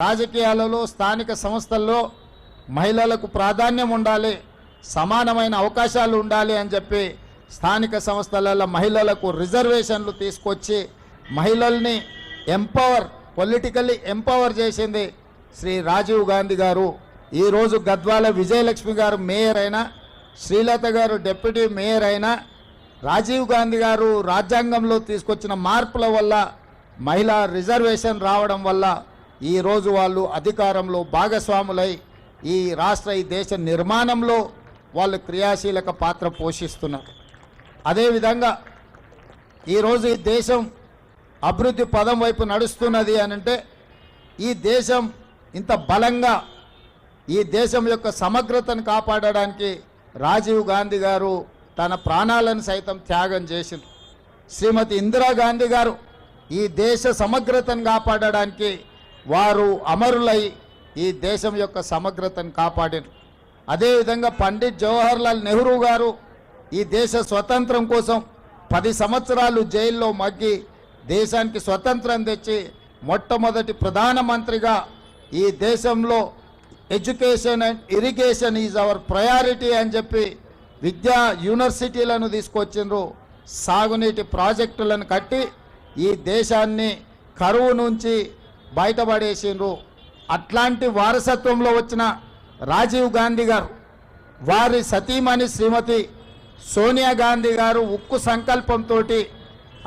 రాజకీయాలలో స్థానిక సంస్థల్లో మహిళలకు ప్రాధాన్యం ఉండాలి సమానమైన అవకాశాలు ఉండాలి అని చెప్పి స్థానిక సంస్థలలో మహిళలకు రిజర్వేషన్లు తీసుకొచ్చి మహిళల్ని ఎంపవర్ పొలిటికల్లీ ఎంపవర్ చేసింది శ్రీ రాజీవ్ గాంధీ గారు. ఈరోజు గద్వాల విజయలక్ష్మి గారు మేయర్ అయినా శ్రీలత గారు డిప్యూటీ మేయర్ అయినా రాజీవ్ గాంధీ గారు రాజ్యాంగంలో తీసుకొచ్చిన మార్పుల వల్ల మహిళా రిజర్వేషన్ రావడం వల్ల ఈరోజు వాళ్ళు అధికారంలో భాగస్వాములై ఈ రాష్ట్ర ఈ దేశ నిర్మాణంలో వాళ్ళు క్రియాశీలక పాత్ర పోషిస్తున్నారు. అదేవిధంగా ఈరోజు ఈ దేశం అభివృద్ధి పదం వైపు నడుస్తున్నది అని అంటే ఈ దేశం ఇంత బలంగా ఈ దేశం యొక్క సమగ్రతను కాపాడడానికి రాజీవ్ గాంధీ గారు తన ప్రాణాలను సైతం త్యాగం చేసింది. శ్రీమతి ఇందిరాగాంధీ గారు ఈ దేశ సమగ్రతను కాపాడడానికి వారు అమరులై ఈ దేశం యొక్క సమగ్రతను కాపాడారు. అదేవిధంగా పండిత్ జవహర్లాల్ నెహ్రూ గారు ఈ దేశ స్వతంత్రం కోసం పది సంవత్సరాలు జైల్లో మగ్గి దేశానికి స్వతంత్రం తెచ్చి మొట్టమొదటి ప్రధానమంత్రిగా ఈ దేశంలో education and irrigation is our priority అని చెప్పి విద్యా యూనివర్సిటీలను తీసుకొచ్చిండ్రు. సాగునీటి ప్రాజెక్టులను కట్టి ఈ దేశాన్ని కరువు నుంచి బయటపడేసిండ్రు. అట్లాంటి వారసత్వంలో వచ్చిన రాజీవ్ గాంధీ గారు వారి సతీమణి శ్రీమతి సోనియా గాంధీ గారు ఉక్కు సంకల్పంతో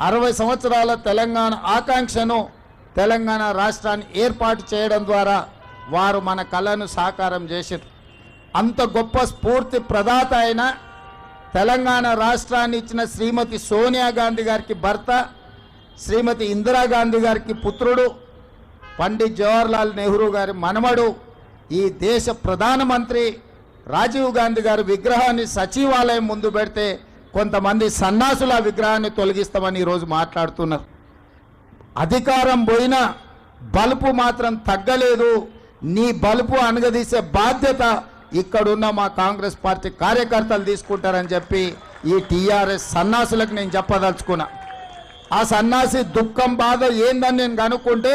అరవై సంవత్సరాల తెలంగాణ ఆకాంక్షను తెలంగాణ రాష్ట్రాన్ని ఏర్పాటు చేయడం ద్వారా వారు మన కళను సాకారం చేశారు అంత గొప్ప స్ఫూర్తి ప్రదాత అయిన తెలంగాణ రాష్ట్రాన్ని ఇచ్చిన శ్రీమతి సోనియా గాంధీ గారికి భర్త శ్రీమతి ఇందిరాగాంధీ గారికి పుత్రుడు పండిత్ జవహర్లాల్ నెహ్రూ గారి మనమడు ఈ దేశ ప్రధానమంత్రి రాజీవ్ గాంధీ గారి విగ్రహాన్ని సచివాలయం ముందు పెడితే కొంతమంది సన్నాసుల విగ్రహాన్ని తొలగిస్తామని ఈరోజు మాట్లాడుతున్నారు. అధికారం పోయినా బలుపు మాత్రం తగ్గలేదు. నీ బలుపు అనగదీసే బాధ్యత ఇక్కడున్న మా కాంగ్రెస్ పార్టీ కార్యకర్తలు తీసుకుంటారని చెప్పి ఈ టీఆర్ఎస్ సన్నాసులకు నేను చెప్పదలుచుకున్నా. ఆ సన్నాసి దుఃఖం బాధ ఏందని నేను కనుక్కుంటే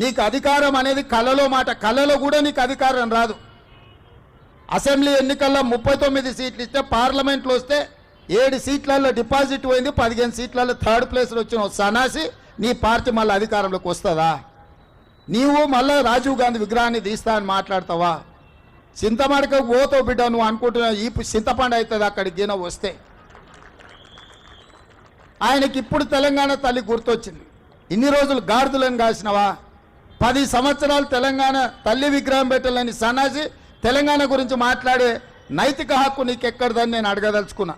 నీకు అధికారం అనేది కళలో మాట. కళలో కూడా నీకు అధికారం రాదు. అసెంబ్లీ ఎన్నికల్లో ముప్పై తొమ్మిది సీట్లు ఇస్తే పార్లమెంట్లో వస్తే ఏడు సీట్లలో డిపాజిట్ పోయింది పదిహేను సీట్లలో థర్డ్ ప్లేస్లో వచ్చిన సనాసి నీ పార్టీ మళ్ళీ అధికారంలోకి వస్తుందా? నీవు మళ్ళీ రాజీవ్ గాంధీ విగ్రహాన్ని తీస్తా అని మాట్లాడతావా? చింతమడక ఓతో బిడ్డ నువ్వు అనుకుంటున్నా ఈ చింతపండు అవుతుంది అక్కడికి గిన వస్తే. ఆయనకి ఇప్పుడు తెలంగాణ తల్లి గుర్తొచ్చింది. ఇన్ని రోజులు గాడిదలను కాసినవా? పది సంవత్సరాలు తెలంగాణ తల్లి విగ్రహం పెట్టలేని సన్నాసి తెలంగాణ గురించి మాట్లాడే నైతిక హక్కు నీకెక్కడదని నేను అడగదలుచుకున్నా.